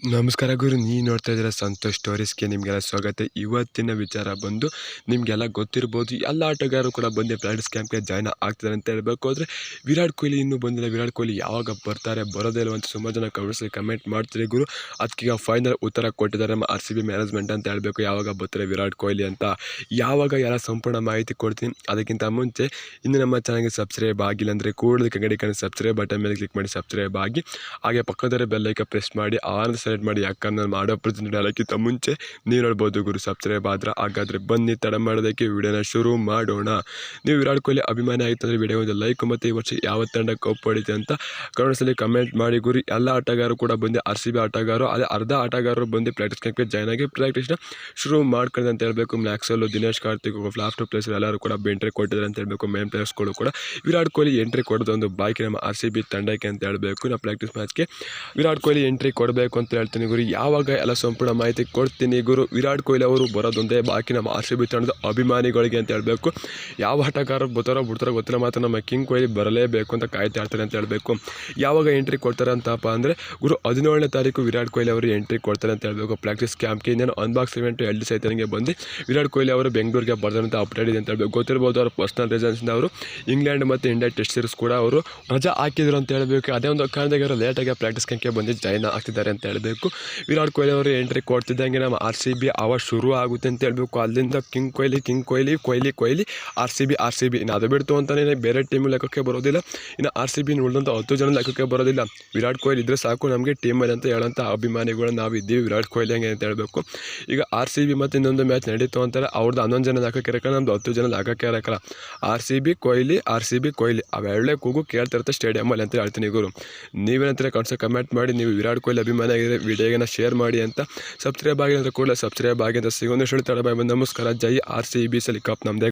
ನಮಸ್ಕಾರ ಗುರು ನೀ ನೋಡ್ತಾ ಇದ್ದೀರಾ ಸಂತೋಷ್ ಸ್ಟೋರೀಸ್ಗೆ ನಿಮಗೆಲ್ಲ ಸ್ವಾಗತ. ಇವತ್ತಿನ ವಿಚಾರ ಬಂದು, ನಿಮಗೆಲ್ಲ ಗೊತ್ತಿರ್ಬೋದು, ಎಲ್ಲ ಆಟಗಾರರು ಕೂಡ ಬಂದು ಪ್ರಾಕ್ಟೀಸ್ ಕ್ಯಾಂಪ್ಗೆ ಜಾಯ್ನ್ ಆಗ್ತಾರೆ ಅಂತ ಹೇಳಬೇಕು. ಆದರೆ, ವಿರಾಟ್ ಕೊಹ್ಲಿ ಇನ್ನೂ ಬಂದಿಲ್ಲ. ವಿರಾಟ್ ಕೊಹ್ಲಿ ಯಾವಾಗ ಬರ್ತಾರೆ, ಬರೋದೇ ಇಲ್ಲ. ಅಂತ ಸುಮಾರು ಜನ ಕಮೆಂಟ್ಸಲ್ಲಿ ಕಮೆಂಟ್ ಮಾಡ್ತಾರೆ ಗುರು. ಅದಕ್ಕೀಗ ಫೈನಲ್ ಉತ್ತರ ಕೊಟ್ಟಿದ್ದಾರೆ ನಮ್ಮ ಆರ್ ಸಿ ಬಿ ಮ್ಯಾನೇಜ್ಮೆಂಟ್ ಅಂತ ಹೇಳಬೇಕು. ಯಾವಾಗ ಬರ್ತಾರೆ ವಿರಾಟ್ ಕೊಹ್ಲಿ ಅಂತ. ಯಾವಾಗ ಎಲ್ಲ ಸಂಪೂರ್ಣ ಮಾಹಿತಿ ಕೊಡ್ತೀನಿ. ಅದಕ್ಕಿಂತ ಮುಂಚೆ, ಇನ್ನು ನಮ್ಮ ಚಾನಲ್ಗೆ ಸಬ್ಸ್ಕ್ರೈಬ್ ಆಗಿಲ್ಲ ಅಂದರೆ ಕೂಡಲೇ ಕಂಗಡಿ ಕಣ್ಣು ಸಬ್ಸ್ಕ್ರೈಬ್ ಬಟನ್ ಮೇಲೆ ಕ್ಲಿಕ್ ಮಾಡಿ ಸಬ್ಸ್ಕ್ರೈಬ್ ಆಗಿ. ಹಾಗೆ ಪಕ್ಕದಲ್ಲೇ ಬೆಲ್ಲೈಕ ಪ್ರೆಸ್ ಮಾಡಿ. ಆನ್ ಸೆಲೆಕ್ಟ್ ಮಾಡಿ ಯಾಕಂದ್ರೆ ನಾನು ಮಾಡೋ ಪ್ರತಿನಿಧಿ ಮುಂಚೆ ನೀವು ನೋಡ್ಬೋದು ಗುರು ಸಬ್ಸ್ಕ್ರೈಬ್ ಆದ್ರೆ ಹಾಗಾದ್ರೆ ಬನ್ನಿ ತಡ ಮಾಡೋದಕ್ಕೆ ವಿಡಿಯೋನ ಶುರು ಮಾಡೋಣ. ನೀವು ವಿರಾಟ್ ಕೊಹ್ಲಿ ಅಭಿಮಾನಿ ಆಯಿತು ಅಂದರೆ ವಿಡಿಯೋ ಒಂದು ಲೈಕ್ ಮತ್ತು ಈ ವರ್ಷ ಯಾವ ತಂಡ ಕಪ್ ಹೊಡಿತೆ ಅಂತ ಕನ್ನಡದಲ್ಲಿ ಕಮೆಂಟ್ ಮಾಡಿ ಗುರಿ. ಎಲ್ಲ ಆಟಗಾರರು ಕೂಡ ಬಂದು ಆರ್ ಸಿ ಬಿ ಆಟಗಾರರು, ಅದೇ ಅರ್ಧ ಆಟಗಾರರು ಬಂದು ಪ್ರಾಕ್ಟೀಸ್ ಕ್ಯಾಂಪ್ಗೆ ಜಾಯ್ನ್ ಆಗಿ ಪ್ರಾಕ್ಟೀಸ್ನ ಶುರು ಮಾಡ್ಕೊಂಡು ಅಂತ ಹೇಳಬೇಕು. ಮ್ಯಾಕ್ಸಲ್ಲು ದಿನೇಶ್ ಕಾರ್ತಿಕ್ ಲಾಸ್ಟ್ ಪ್ಲೇಸ್ ಎಲ್ಲರೂ ಕೂಡ ಎಂಟ್ರಿ ಕೊಟ್ಟಿದ್ದಾರೆ ಅಂತ ಹೇಳಬೇಕು. ಮೇನ್ ಪ್ಲೇಯರ್ಸ್ಗಳು ಕೂಡ. ವಿರಾಟ್ ಕೊಹ್ಲಿ ಎಂಟ್ರಿ ಕೊಡೋದು ಒಂದು ನಮ್ಮ ಆರ್ ಸಿ ಬಿ ತಂಡಕ್ಕೆ ಅಂತ ಹೇಳಬೇಕು. ನಾವು ಪ್ರಾಕ್ಟೀಸ್ ಮ್ಯಾಚ್ಗೆ ವಿರಾಟ್ ಕೊಹ್ಲಿ ಎಂಟ್ರಿ ಕೊಡಬೇಕು ಅಂತ ಹೇಳ್ತೀನಿ ಗುರು, ಯಾವಾಗ ಎಲ್ಲ ಸಂಪೂರ್ಣ ಮಾಹಿತಿ ಕೊಡ್ತೀನಿ ಗುರು, ವಿರಾಟ್ ಕೊಹ್ಲಿ ಅವರು ಬರೋದೊಂದೇ ಬಾಕಿ ನಮ್ಮ ಆರ್ ತಂಡದ ಅಭಿಮಾನಿಗಳಿಗೆ ಅಂತ ಹೇಳಬೇಕು. ಯಾವ ಆಟಗಾರರು ಬರ್ತಾರೋ ಬಿಡ್ತಾರೋ ಗೊತ್ತಿಲ್ಲ, ಮಾತ್ರ ನಮ್ಮ ಕಿಂಗ್ ಕೊಹ್ಲಿ ಬರಲೇಬೇಕು ಅಂತ ಕಾಯ್ತಾ ಇರ್ತಾರೆ ಅಂತ ಹೇಳಬೇಕು. ಯಾವಾಗ ಎಂಟ್ರಿ ಕೊಡ್ತಾರೆ ಅಂತಪ್ಪ ಅಂದರೆ, ಗುರು, ಹದಿನೇಳನೇ ತಾರೀಕು ವಿರಾಟ್ ಕೊಹ್ಲಿ ಅವರು ಎಂಟ್ರಿ ಕೊಡ್ತಾರೆ ಅಂತ ಹೇಳಬೇಕು. ಪ್ರಾಕ್ಟೀಸ್ ಕ್ಯಾಂಪ್ಗೆ ಇನ್ನೇನು ಅನ್ಬಾಕ್ಸ್ ಇವೆಂಟು ಎರಡು ಸೈತನಿಗೆ ಬಂದು, ವಿರಾಟ್ ಕೊಹ್ಲಿ ಅವರು ಬೆಂಗಳೂರಿಗೆ ಬರ್ದಂತ ಅಪ್ಡೇಟ್ ಇದೆ ಅಂತ ಹೇಳಬೇಕು. ಗೊತ್ತಿರ್ಬೋದು ಅವ್ರ ಪರ್ಸ್ನಲ್ ರೀಸನ್ಸಿಂದ ಅವರು, ಇಂಗ್ಲೆಂಡ್ ಮತ್ತು ಇಂಡಿಯಾ ಟೆಸ್ಟ್ ಸೀರೀಸ್ ಕೂಡ ಅವರು ರಜಾ ಹಾಕಿದ್ರು ಅಂತ ಹೇಳಬೇಕು. ಅದೇ ಒಂದು ಕಾರಣದಾಗ ಅವರು ಲೇಟಾಗಿ ಪ್ರಾಕ್ಟೀಸ್ ಕ್ಯಾಂಪ್ಗೆ ಬಂದು ಜಾಯ್ನ್ ಆಗ್ತಿದ್ದಾರೆ ಅಂತ ಹೇಳಬೇಕು. ವಿರಾಟ್ ಕೊಹ್ಲಿ ಅವರು ಎಂಟ್ರಿ ಕೊಡ್ತಿದ್ದಂಗೆ ನಮ್ಮ ಆರ್ ಸಿ ಬಿ ಅವ ಶುರು ಆಗುತ್ತೆ ಅಂತ ಹೇಳಬೇಕು. ಅಲ್ಲಿಂದ king Kohli king Kohli Kohli Kohli R C B R C B ಇನ್ನು ಅದು ಬಿಡ್ತು ಅಂತಲೇ ಬೇರೆ ಟೀಮ್ ಲೆಕ್ಕಕ್ಕೆ ಬರೋದಿಲ್ಲ. ಇನ್ನು ಆರ್ ಸಿ ಬಿ ಉಳಿದಂಥ ಹತ್ತು ಜನ ಲೆಕ್ಕಕ್ಕೆ ಬರೋದಿಲ್ಲ. ವಿರಾಟ್ ಕೊಹ್ಲಿ ಇದ್ರೆ ಸಾಕು ನಮಗೆ ಟೀಮಲ್ಲಿ ಅಂತ ಹೇಳೋಂಥ ಅಭಿಮಾನಿಗಳು ನಾವು ಇದ್ದೀವಿ ವಿರಾಟ್ ಕೊಹ್ಲಿ ಹಂಗೆ ಅಂತ ಹೇಳಬೇಕು. ಈಗ ಆರ್ ಸಿ ಬಿ ಮತ್ತು ಇನ್ನೊಂದು ಮ್ಯಾಚ್ ನಡೀತು ಅಂತಾರೆ. ಅವ್ರದ್ದು ಹನ್ನೊಂದು ಜನ ಲೆಕ್ಕಕ್ಕೆ ಇರಕಲ್ಲ ನಮ್ಮದು ಹತ್ತು ಜನ ಲೆಕ್ಕಕ್ಕೆ ಇರಕಲ್ಲ R C B Kohli R C B Kohli ಅವೆರಡೇ ಕೂಗು ಕೇಳ್ತಿರ್ತಾರೆ ಸ್ಟೇಡಿಯಮಲ್ಲಿ ಅಂತ ಹೇಳ್ತೀನಿ ಗುರು. ನೀವೇನಂತಾರೆ ಕನ್ಸ ಕಮೆಂಟ್ ಮಾಡಿ, ನೀವು ವಿರಾಟ್ ಕೊಹ್ಲಿ ಅಭಿಮಾನಿ ಆಗಿದ್ರೆ ವಿಡಿಯೋನ ಶೇರ್ ಮಾಡಿ ಅಂತ ಸಬ್ಸ್ಕ್ರೈಬ್ ಆಗಿ ಅಂತ ಕೂಡಲೇ ಸಬ್ಸ್ಕ್ರೈಬ್ ಆಗಿ ಅಂತ ಸಿಗೋದು ತಡ ಬಾಯ್ ನಮಸ್ಕಾರ. ಜೈ ಆರ್ ಸಿ ಬಿ ಸಲಿ ಕಪ್ ನಮ್ಮದೇ